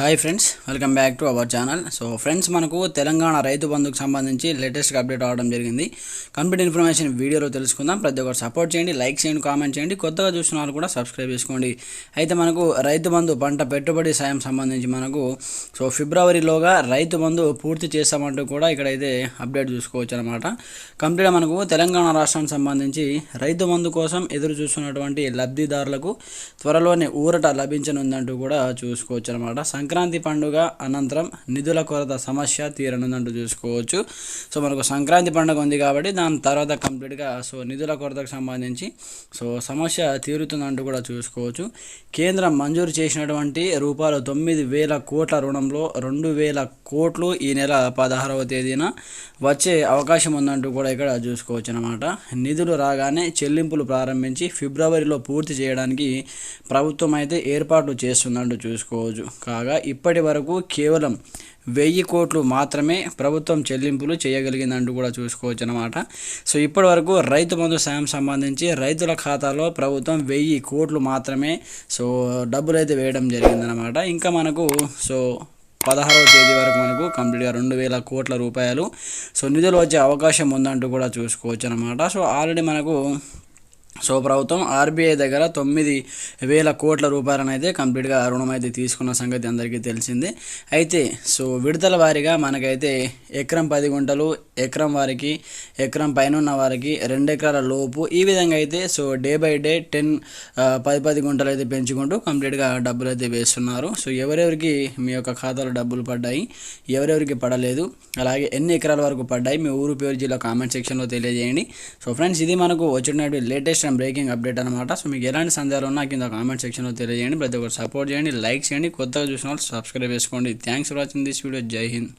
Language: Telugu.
Hi friends welcome back to our channel so friends మనకు తెలంగాణ రైతు బంధుకు సంబంధించి లేటెస్ట్గా అప్డేట్ అవ్వడం జరిగింది. కంప్లీట్ ఇన్ఫర్మేషన్ వీడియోలో తెలుసుకుందాం. ప్రతి ఒక్కరు సపోర్ట్ చేయండి లైక్ చేయండి కామెంట్ చేయండి. కొత్తగా చూసిన వాళ్ళు కూడా సబ్స్క్రైబ్ చేసుకోండి. అయితే మనకు రైతు బంధు పంట పెట్టుబడి సాయం సంబంధించి మనకు సో ఫిబ్రవరిలోగా రైతు బంధు పూర్తి చేస్తామంటూ కూడా ఇక్కడైతే అప్డేట్ చూసుకోవచ్చు అనమాట కంప్లీట్గా మనకు తెలంగాణ రాష్ట్రానికి సంబంధించి రైతు బంధు కోసం ఎదురు చూస్తున్నటువంటి లబ్ధిదారులకు త్వరలోనే ఊరట లభించనుందంటూ కూడా చూసుకోవచ్చు అనమాట సంక్రాంతి పండుగ అనంతరం నిధుల కొరత సమస్య తీరనుందంటూ చూసుకోవచ్చు. సో మనకు సంక్రాంతి పండుగ ఉంది కాబట్టి దాని తర్వాత కంప్లీట్గా సో నిధుల కొరతకు సంబంధించి సో సమస్య తీరుతుందంటూ కూడా చూసుకోవచ్చు. కేంద్రం మంజూరు చేసినటువంటి రూపాయలు తొమ్మిది వేల కోట్ల రుణంలో రెండు వేల కోట్లు ఈ నెల పదహారవ తేదీన వచ్చే అవకాశం ఉందంటూ కూడా ఇక్కడ చూసుకోవచ్చు అనమాట నిధులు రాగానే చెల్లింపులు ప్రారంభించి ఫిబ్రవరిలో పూర్తి చేయడానికి ప్రభుత్వం అయితే ఏర్పాట్లు చేస్తుందంటూ చూసుకోవచ్చు. కాగా ఇప్పటి వరకు కేవలం వెయ్యి కోట్లు మాత్రమే ప్రభుత్వం చెల్లింపులు చేయగలిగిందంటూ కూడా చూసుకోవచ్చు అనమాట సో ఇప్పటి వరకు రైతు బంధు సాయం సంబంధించి రైతుల ఖాతాలో ప్రభుత్వం వెయ్యి కోట్లు మాత్రమే సో డబ్బులు అయితే వేయడం జరిగిందనమాట ఇంకా మనకు సో పదహారవ తేదీ వరకు మనకు కంప్లీట్గా రెండు వేల కోట్ల రూపాయలు సో నిధులు వచ్చే అవకాశం ఉందంటూ కూడా చూసుకోవచ్చు అనమాట సో ఆల్రెడీ మనకు సో ప్రభుత్వం ఆర్బీఐ దగ్గర తొమ్మిది వేల కోట్ల రూపాయలను అయితే కంప్లీట్గా రుణం అయితే తీసుకున్న సంగతి అందరికీ తెలిసిందే. అయితే సో విడతల వారీగా మనకైతే ఎకరం పది గుంటలు ఎకరం వారికి ఎకరం పైన ఉన్న వారికి రెండు ఎకరాల లోపు ఈ విధంగా అయితే so day by day ten పది పది గుంటలు అయితే పెంచుకుంటూ కంప్లీట్గా డబ్బులు అయితే వేస్తున్నారు. సో ఎవరెవరికి మీ యొక్క ఖాతాలో డబ్బులు పడ్డాయి ఎవరెవరికి పడలేదు అలాగే ఎన్ని ఎకరాల వరకు పడ్డాయి మీ ఊరు పేరు జిల్లా కామెంట్ సెక్షన్లో తెలియజేయండి. సో ఫ్రెండ్స్ ఇది మనకు వచ్చినటువంటి లేటెస్ట్ అండ్ బ్రేకింగ్ అప్డేట్ అనమాట సో మీకు ఎలాంటి సందేహాలు ఉన్నా కింద కామెంట్ సెక్షన్లో తెలియజేయండి. ప్రతి ఒక్కరు సపోర్ట్ చేయండి లైక్ చేయండి. కొత్తగా చూసిన వాళ్ళు సబ్స్క్రైబ్ చేసుకోండి. Thanks for watching this video Jai Hind